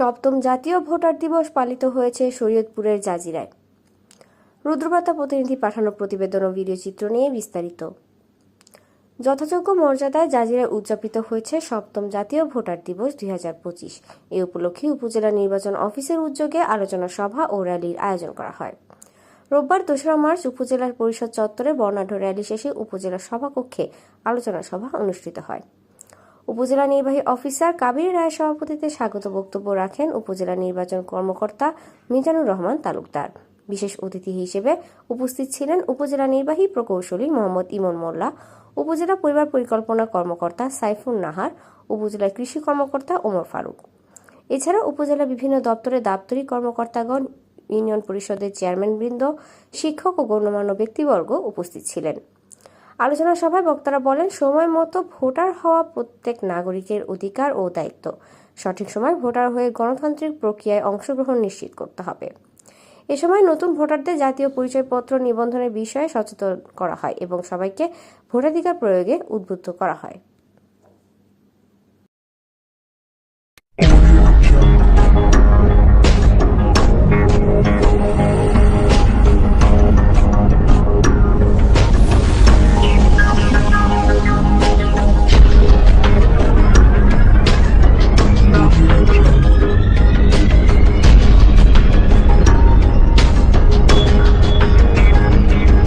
সপ্তম জাতীয় ভোটার দিবস পালিত হয়েছে শরীয়তপুরের জাজিরায়। রুদ্রবার্তা প্রতিনিধি পাঠানো প্রতিবেদন ও ভিডিও চিত্র নিয়ে বিস্তারিত। যথাযোগ্য মর্যাদায় জাজিরায় উদযাপিত হয়েছে সপ্তম জাতীয় ভোটার দিবস দুই হাজার পঁচিশ। এ উপলক্ষে উপজেলা নির্বাচন অফিসের উদ্যোগে আলোচনা সভা ও র্যালির আয়োজন করা হয়। রোববার দোসরা মার্চ উপজেলার পরিষদ চত্বরে বর্ণাঢ্য র্যালি শেষে উপজেলা সভাকক্ষে আলোচনা সভা অনুষ্ঠিত হয়। উপজেলা নির্বাহী অফিসার কাবির রায় সভাপতিতে স্বাগত বক্তব্য রাখেন উপজেলা নির্বাচন কর্মকর্তা মিজানুর রহমান তালুকদার। বিশেষ অতিথি হিসেবে উপস্থিত ছিলেন উপজেলা নির্বাহী প্রকৌশলী মোহাম্মদ ইমন মোল্লা, উপজেলা পরিবার পরিকল্পনা কর্মকর্তা সাইফুন নাহার, উপজেলা কৃষি কর্মকর্তা ওমর ফারুক। এছাড়া উপজেলা বিভিন্ন দপ্তরের দাপ্তরিক কর্মকর্তাগণ, ইউনিয়ন পরিষদের চেয়ারম্যানবৃন্দ, শিক্ষক ও গণ্যমান্য ব্যক্তিবর্গ উপস্থিত ছিলেন। আলোচনা সভায় বক্তারা বলেন, সময় মতো ভোটার হওয়া প্রত্যেক নাগরিকের অধিকার ও দায়িত্ব। সঠিক সময় ভোটার হয়ে গণতান্ত্রিক প্রক্রিয়ায় অংশগ্রহণ নিশ্চিত করতে হবে। এ সময় নতুন ভোটারদের জাতীয় পরিচয়পত্র নিবন্ধনের বিষয়ে সচেতন করা হয় এবং সবাইকে ভোটাধিকার প্রয়োগে উদ্বুদ্ধ করা হয়।